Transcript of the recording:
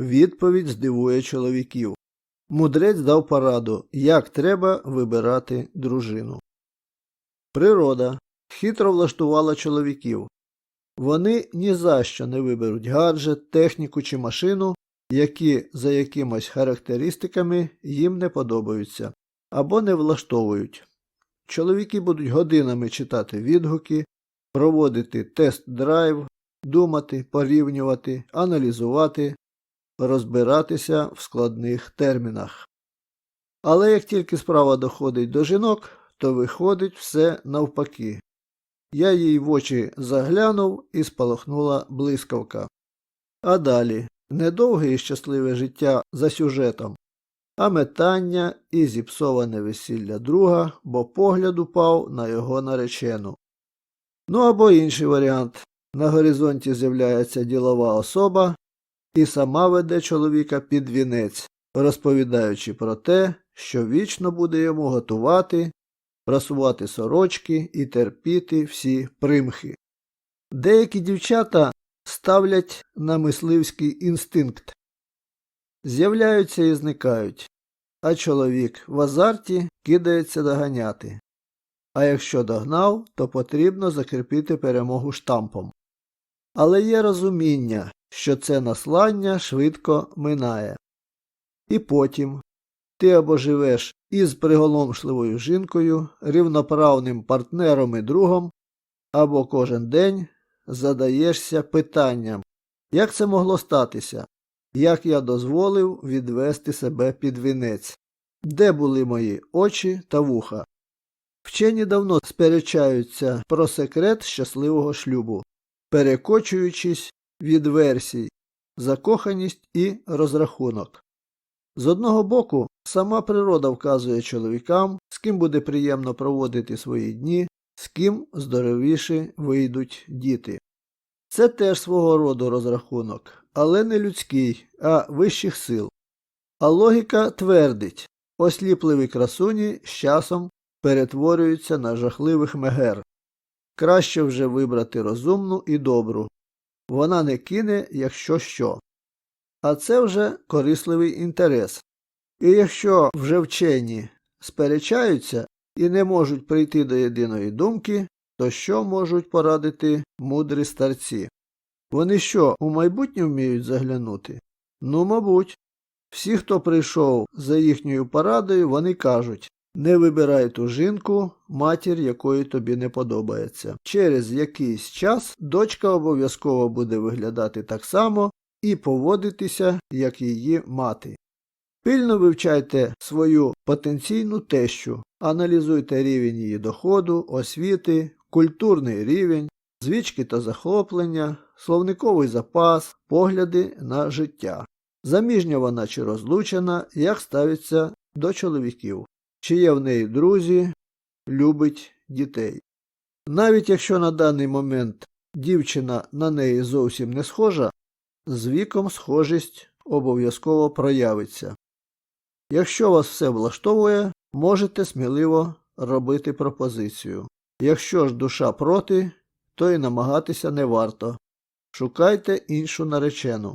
Відповідь здивує чоловіків. Мудрець дав пораду, як треба вибирати дружину. Природа хитро влаштувала чоловіків. Вони ні за що не виберуть гаджет, техніку чи машину, які за якимось характеристиками їм не подобаються або не влаштовують. Чоловіки будуть годинами читати відгуки, проводити тест-драйв, думати, порівнювати, аналізувати, розбиратися в складних термінах. Але як тільки справа доходить до жінок, то виходить все навпаки. Я їй в очі заглянув і спалахнула блискавка. А далі недовге і щасливе життя за сюжетом, а метання і зіпсоване весілля друга, бо погляд упав на його наречену. Ну або інший варіант. На горизонті з'являється ділова особа і сама веде чоловіка під вінець, розповідаючи про те, що вічно буде йому готувати, прасувати сорочки і терпіти всі примхи. Деякі дівчата ставлять на мисливський інстинкт, з'являються і зникають, а чоловік в азарті кидається доганяти. А якщо догнав, то потрібно закріпити перемогу штампом. Але є розуміння, що це наслання швидко минає. І потім ти або живеш із приголомшливою жінкою, рівноправним партнером і другом, або кожен день задаєшся питанням, як це могло статися, як я дозволив відвести себе під вінець, де були мої очі та вуха. Вчені давно сперечаються про секрет щасливого шлюбу, перекочуючись від версій, закоханість і розрахунок. З одного боку, сама природа вказує чоловікам, з ким буде приємно проводити свої дні, з ким здоровіші вийдуть діти. Це теж свого роду розрахунок, але не людський, а вищих сил. А логіка твердить, осліпливі красуні з часом перетворюються на жахливих мегер. Краще вже вибрати розумну і добру. Вона не кине, якщо що. А це вже корисливий інтерес. І якщо вже вчені сперечаються і не можуть прийти до єдиної думки, то що можуть порадити мудрі старці? Вони що, у майбутнє вміють заглянути? Ну, мабуть. Всі, хто прийшов за їхньою порадою, вони кажуть не вибирай ту жінку, матір якої тобі не подобається. Через якийсь час дочка обов'язково буде виглядати так само і поводитися, як її мати. Пильно вивчайте свою потенційну тещу, аналізуйте рівень її доходу, освіти, культурний рівень, звички та захоплення, словниковий запас, погляди на життя. Заміжня вона чи розлучена, як ставиться до чоловіків, чи є в неї друзі, любить дітей. Навіть якщо на даний момент дівчина на неї зовсім не схожа, з віком схожість обов'язково проявиться. Якщо вас все влаштовує, можете сміливо робити пропозицію. Якщо ж душа проти, то й намагатися не варто. Шукайте іншу наречену.